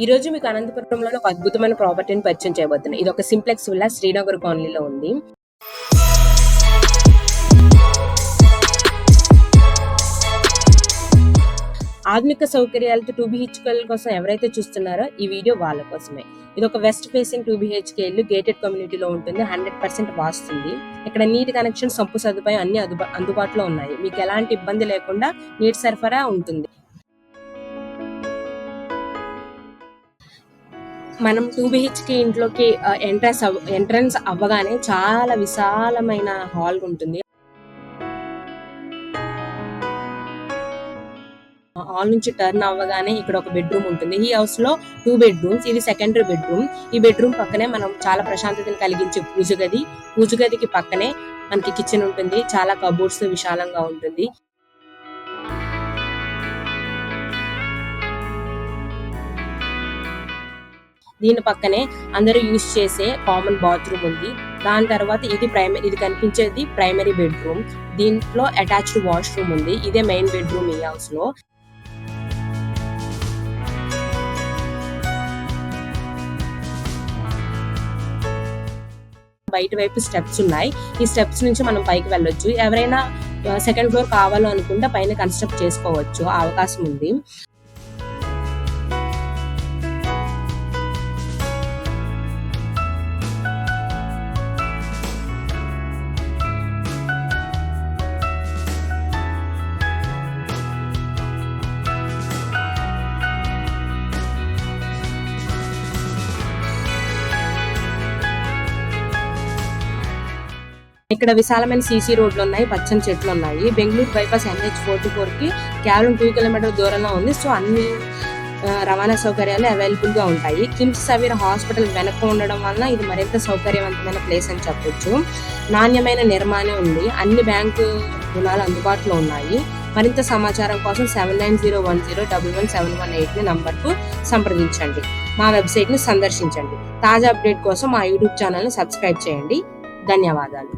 ఈ రోజు మీకు అనంతపురంలో ఒక అద్భుతమైన ప్రాపర్టీని పరిచయం చేయబోతున్నాను. ఇది ఒక సింప్లెక్స్ విల్లా శ్రీనగర్ కాలనీలో ఉంది. ఆధునిక సౌకర్యాలతో టూ బిహెచ్కేల కోసం ఎవరైతే చూస్తున్నారో ఈ వీడియో వాళ్ళ కోసమే. ఇది ఒక వెస్ట్ ఫేసింగ్ టూ బిహెచ్కే ఇల్లు గేటెడ్ కమ్యూనిటీలో ఉంటుంది హండ్రెడ్ పర్సెంట్ వాస్తుంది. ఇక్కడ నీటి కనెక్షన్ సంపు సదుపాయం అన్ని అదుబా- అందుబాటులో ఉన్నాయి. మీకు ఎలాంటి ఇబ్బంది లేకుండా నీటి సరఫరా ఉంటుంది. మనం టూ బిహెచ్కే ఇంట్లోకి ఎంట్రెన్స్ ఎంట్రన్స్ అవ్వగానే చాలా విశాలమైన హాల్ ఉంటుంది. హాల్ నుంచి టర్న్ అవ్వగానే ఇక్కడ ఒక బెడ్రూమ్ ఉంటుంది. ఈ హౌస్లో టూ బెడ్రూమ్స్ ఇది సెకండరీ బెడ్రూమ్ ఈ బెడ్రూమ్ పక్కనే మనం చాలా ప్రశాంతతను కలిగించే పూజ గది. పూజ గదికి పక్కనే మనకి కిచెన్ ఉంటుంది. చాలా కబోర్డ్స్ విశాలంగా ఉంటుంది. దీని పక్కనే అందరూ యూజ్ చేసే కామన్ బాత్రూమ్ ఉంది. దాని తర్వాత ఇది ప్రైమరీ ఇది కనిపించేది ప్రైమరీ బెడ్రూమ్ దీంట్లో అటాచ్డ్ వాష్రూమ్ ఉంది. ఇదే మెయిన్ బెడ్రూమ్ ఈ హౌస్లో. బయట వైపు స్టెప్స్ ఉన్నాయి. ఈ స్టెప్స్ నుంచి మనం పైకి వెళ్ళొచ్చు. ఎవరైనా సెకండ్ ఫ్లోర్ కావాలో అనుకుంటే పైన కన్స్ట్రక్ట్ చేసుకోవచ్చు. ఆ అవకాశం ఉంది. ఇక్కడ విశాలమైన సీసీ రోడ్లు ఉన్నాయి పచ్చని చెట్లు ఉన్నాయి. బెంగళూరు బైపాస్ ఎన్హెచ్ ఫోర్టీ ఫోర్కి కేవలం టూ కిలోమీటర్ దూరంలో ఉంది. సో అన్ని రవాణా సౌకర్యాలు అవైలబుల్గా ఉంటాయి. కిమ్స్ సవీర్ హాస్పిటల్ వెనక ఉండడం వల్ల ఇది మరింత సౌకర్యవంతమైన ప్లేస్ అని చెప్పొచ్చు. నాణ్యమైన నిర్మాణం ఉంది. అన్ని బ్యాంకు రుణాలు అందుబాటులో ఉన్నాయి. మరింత సమాచారం కోసం seven nine zero one zero double one seven one eight నంబర్కు సంప్రదించండి. మా వెబ్సైట్ని సందర్శించండి. తాజా అప్డేట్ కోసం మా యూట్యూబ్ ఛానల్ని సబ్స్క్రైబ్ చేయండి. ధన్యవాదాలు.